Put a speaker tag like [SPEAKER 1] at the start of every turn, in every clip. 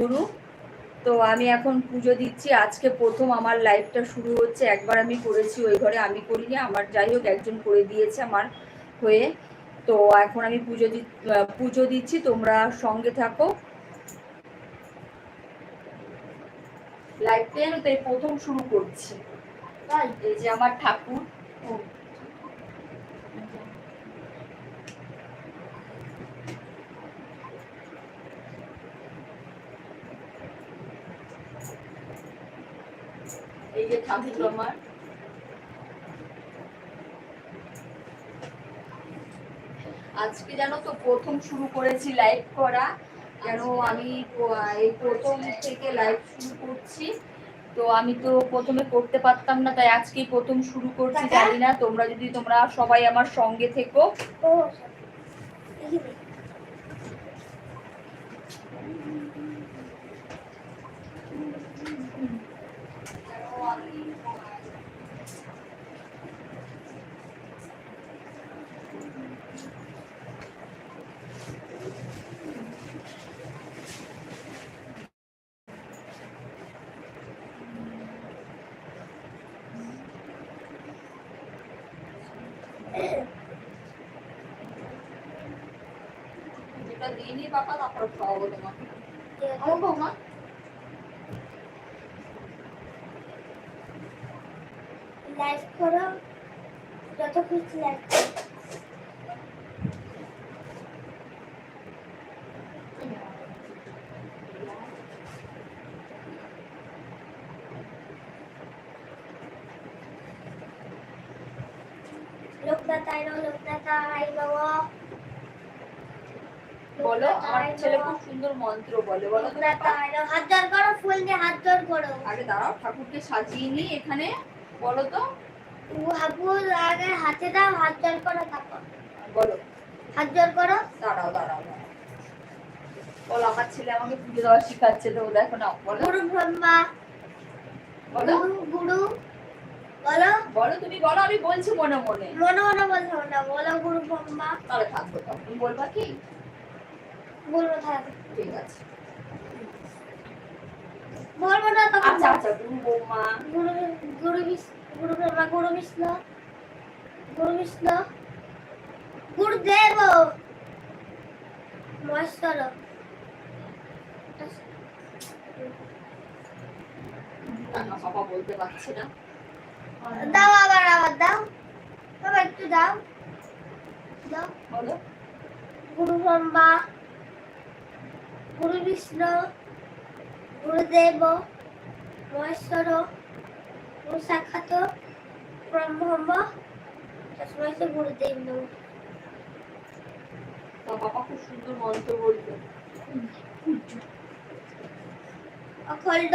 [SPEAKER 1] গুরু। তো আমি এখন পুজো দিচ্ছি। আজকে প্রথম আমার লাইফটা শুরু হচ্ছে। একবার আমি করেছি, ওই ঘরে আমি করিনি। আমার যাই হোক, একজন করে দিয়েছে আমার হয়ে। তো এখন আমি পুজো দি পুজো দিচ্ছি। তোমরা সঙ্গে থাকো। লাইফটা তাই প্রথম শুরু করছি। তাই, এই যে আমার ঠাকুর। আমার আজকে জানো তো প্রথম শুরু করেছি লাইভ করা। কেন আমি এই প্রথম থেকে লাইভ শুরু করছি। তো আমি তো প্রথমে করতে পারতাম না তাই আজকেই প্রথম শুরু করছি জানি না তোমরা যদি তোমরা সবাই আমার সঙ্গে থেকো। যেটা দিইনি বাবা তারপর খাওয়াবো তোমাকে। আমার বৌমা?
[SPEAKER 2] লাইভ করো যত খুশি লাইভ করো লোকদাতায় লোকদাতায় বাবা
[SPEAKER 1] বলো আমার ছেলে খুব সুন্দর মন্ত্র বলে বলো
[SPEAKER 2] হাত জোর করো ফুল দিয়ে হাত জোর করো।
[SPEAKER 1] আগে দাঁড়াও ঠাকুরকে সাজিয়ে নি এখানে বলো তো।
[SPEAKER 2] হাবুল আগে হাতে দাও হাত জোর করো তারপর।
[SPEAKER 1] বলো।
[SPEAKER 2] হাত জোর করো।
[SPEAKER 1] দাঁড়াও দাঁড়াও। বলো আমার ছেলে আমাকে পুজো দেওয়া শিখাচ্ছে তো দেখো না বলো।
[SPEAKER 2] গুরু ব্রহ্মা
[SPEAKER 1] বলো।
[SPEAKER 2] গুরু। বলো?
[SPEAKER 1] বলো তুমি বলো আমি বলছি মনে মনে।
[SPEAKER 2] মনে মনে হবে না বলো গুরু ব্রহ্মা।
[SPEAKER 1] তাহলে থাকব তুমি বলবা কি?
[SPEAKER 2] বলব থাক
[SPEAKER 1] ঠিক আছে।
[SPEAKER 2] বলব না তখন।
[SPEAKER 1] আচ্ছা আচ্ছা গুরু বৌমা
[SPEAKER 2] গুরু গুরু গুরু ব্রহ্মা গুরু বিষ্ণু। গুরু বিষ্ণু। গুরুদেব। মহেশ্বর।
[SPEAKER 1] বাবা বলতে পারছি না।
[SPEAKER 2] দাও আবার আবার দাও। আবার একটু দাও। দাও।
[SPEAKER 1] বলো।
[SPEAKER 2] গুরু ব্রহ্মা গুরু বিষ্ণু গুরুদেব মহেশ্বর গুরু সাক্ষাৎ ব্রহ্ম তসময় সে গুরুদেব নমঃ
[SPEAKER 1] বাবা খুব সুন্দর মন্ত্র বলতো
[SPEAKER 2] অখণ্ড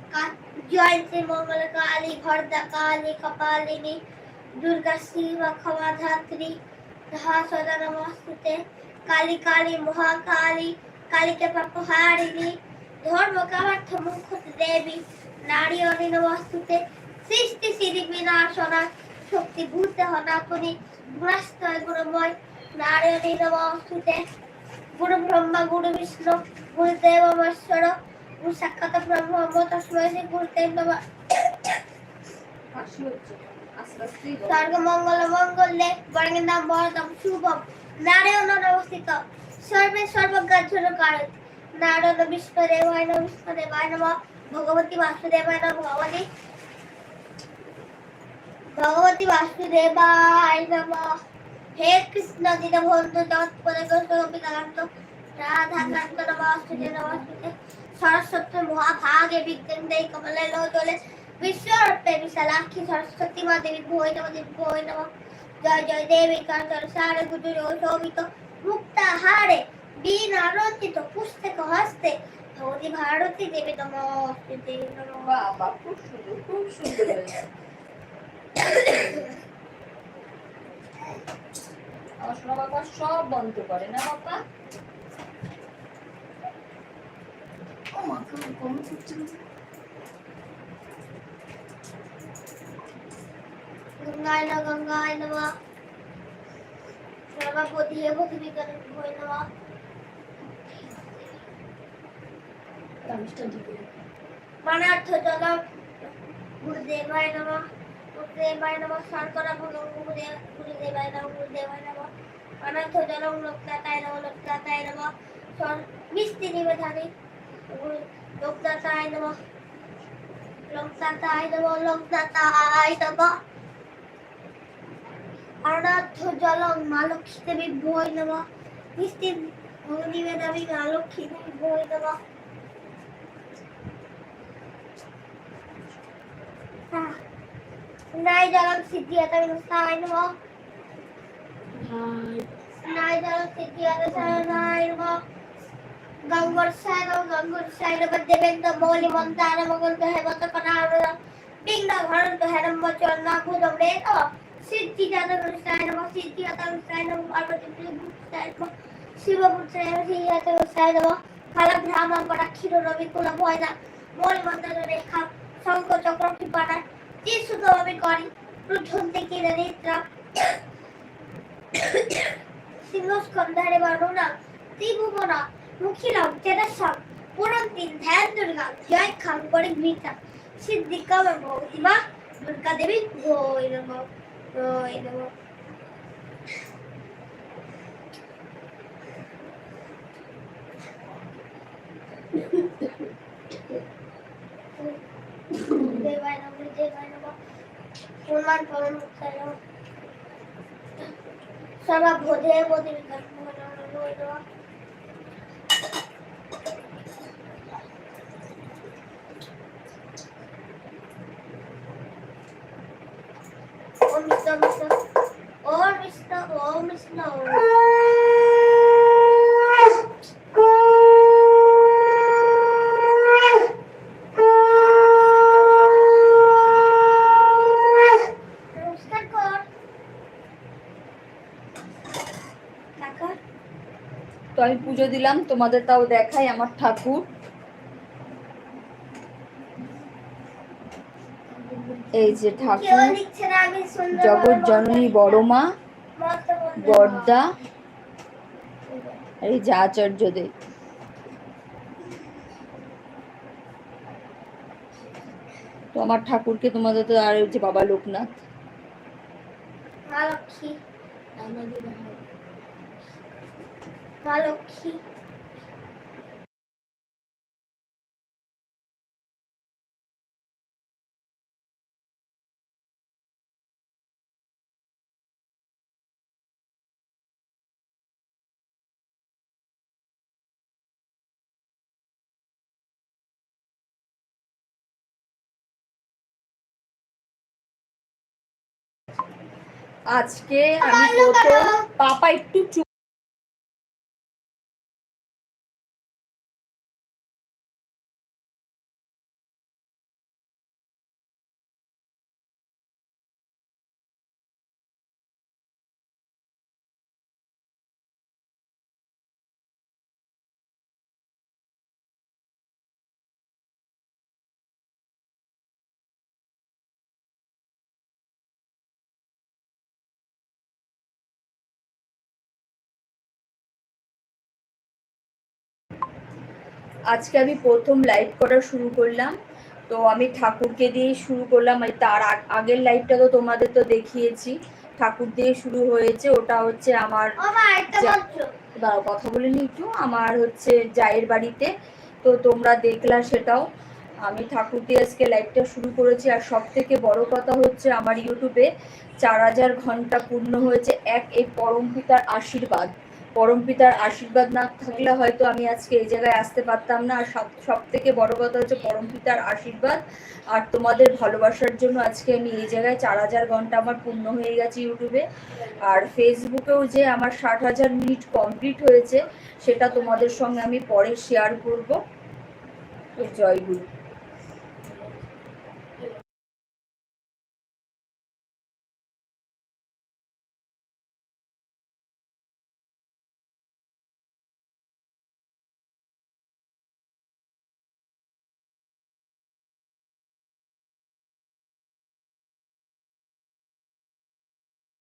[SPEAKER 2] জয়ন্তী মঙ্গল কালী ভরদা কালী, কপালিনী, দুর্গা শিব ক্ষমা ধাত্রী সদা নমস্তে কালী কালী মহাকালী কালীকে পাপহারিণী ধর্ম কামার্থ মুখত দেবী, নারী অনিনবস্তুতে সৃষ্টি সিদ্ধি বিনাশনা, শক্তি ভূত হনাতনি গুণাস্তয় গুণময়, নারী অনিনবস্তুতে গুরু ব্রহ্মা, গুরু বিষ্ণু, গুরুদেব মহেশ্বর সাক্ষাৎ ব্রহ্ম তস্মৈ শ্রী গুরুদেব নমঃ
[SPEAKER 1] হাসি হচ্ছে আস্তে আস্তেই বলো।
[SPEAKER 2] স্বর্গ মঙ্গল মঙ্গলে বরঙ্গনাম বরদম শুভম নারায়ণ অবস্থিত সর্বে সর্বজ্ঞান কারণ নারায়ণ বিষ্ণুদেবায় নম বিষ্ণুদেবায় নম ভগবতী বাসুদেবায় নম ভগবতী ভগবতী বাসুদেবায় নম হে কৃষ্ণ দিন বন্ধু জগৎপদে রাধা কান্ত নমস্তে নমস্তে সরস্বতী মহাভাগে বিজ্ঞান দেই কমলে লো লোচলে বিশ্বরূপে বিশালাক্ষী সরস্বতী মা দেবী ভৈ নম দেবী ভৈ নম। জয় জয় দেবী কান্তর সারে গুজুর শোভিত মুক্তাহারে বীণ আনন্দিত পুস্তক হস্তে। ভগবতী ভারতী দেবী নমস্তে নমঃ।
[SPEAKER 1] বাবা, খুব সুন্দর খুব সুন্দর আমার সোনা বাবা সব বন্ধ করে না বাবা? মা কেমন কম করছে না?
[SPEAKER 2] গঙ্গায় ন গঙ্গায় নমঃ সর্বপতি পৃথিবী ভয় নমঃ
[SPEAKER 1] কামিজটা ঢেকে দে।
[SPEAKER 2] মানার্থ জল গুরুদেবায় নমঃ গুরুদেবায় নমঃ শর্করা ভুলং, গুরুদেব গুরুদেবায় নমঃ গুরুদেবায় নমঃ মানার্থ জলং লোকদাতায় নমঃ লোকদাতায় নমঃ মিষ্টি নিবেদনে গুরু লোকদাতায় নমঃ লোকদাতায় নমঃ লোকদাতায় নমঃ অনার্থ জলং মা লক্ষ্মী দেবী ভয় নমঃ মিষ্টি নিবেদনে মা লক্ষ্মী দেবী ভয় নমঃ নাই জলং সিদ্ধিয়াতা বিনস্তায় নমঃ নাই জলং শরণায় নমঃ গঙ্গর্ষায় নমঃ গঙ্গর্ষায় নমঃ দেবেন্দ্র মৌলি মন্তার মঙ্গল হেমন্ত কনার বিঘ্ন ঘরন্ত হেরম বচন ভূতম রে নমঃ সিদ্ধিজাত বিনস্তায় নমঃ সিদ্ধিয়াতা বিনস্তায় নমঃ পার্বতী বিনস্তায় নমঃ শিবপুত্রায় নমঃ সিদ্ধিয়াতা বিনস্তায় নমঃ কাল ব্রাহ্মণ করা ক্ষীর রবি কুল ভয়না মৌলি মন্ত্র রেখা, শঙ্খ চক্র কৃপানা যে শুধু আমি করি প্রথম থেকে নিদ্রা। সিংহস্কন্ধারে বর্ণনা, ত্রিভুবনা মুখিলাম তেরসাম পুরন্তিন ধ্যান দুর্গা জয় খাম করে ভগবতীমা দুর্গা দেবী, ভয় নম ভয় নম। দেবায় নম দেবায় নম ওম বিষ্ণু বিষ্ণু ওম বিষ্ণু ওম বিষ্ণু নমস্কার কর কাকা
[SPEAKER 1] তো আমি পুজো দিলাম তোমাদের তাও দেখাই আমার ঠাকুর। এই যে ঠাকুর জগৎ জননী বড় মা বর্দা আর এই যে আচার্যদেব তো আমার ঠাকুরকে তোমাদের তো আর হচ্ছে বাবা লোকনাথ।
[SPEAKER 2] মা লক্ষ্মী মা লক্ষ্মী।
[SPEAKER 1] আজকে আমি প্রথম পাপা একটু আজকে আমি প্রথম লাইভ করা শুরু করলাম। তো আমি ঠাকুরকে দিয়ে শুরু করলাম। আর তার আগ- আগের লাইভটা তো তোমাদের তো দেখিয়েছি। ঠাকুর দিয়ে শুরু হয়েছে। ওটা হচ্ছে আমার দাঁড়াও কথা বলে একটু। আমার হচ্ছে জায়ের বাড়িতে। তো তোমরা দেখলা সেটাও। আমি ঠাকুর দিয়ে আজকে লাইভটা শুরু করেছি। আর সব থেকে বড় কথা হচ্ছে আমার ইউটিউবে চার হাজার ঘণ্টা পূর্ণ হয়েছে। এক এই পরম পিতার আশীর্বাদ। পরম পিতার আশীর্বাদ না থাকলে হয়তো আমি আজকে এই জায়গায় আসতে পারতাম না। আর সব সব থেকে বড় কথা হচ্ছে পরম পিতার আশীর্বাদ। আর তোমাদের ভালোবাসার জন্য আজকে আমি এই জায়গায় চার হাজার ঘণ্টা আমার পূর্ণ হয়ে গেছে ইউটিউবে। আর ফেসবুকেও যে আমার ষাট হাজার মিনিট কমপ্লিট হয়েছে, সেটা তোমাদের সঙ্গে আমি পরে শেয়ার করব। জয় গুরু।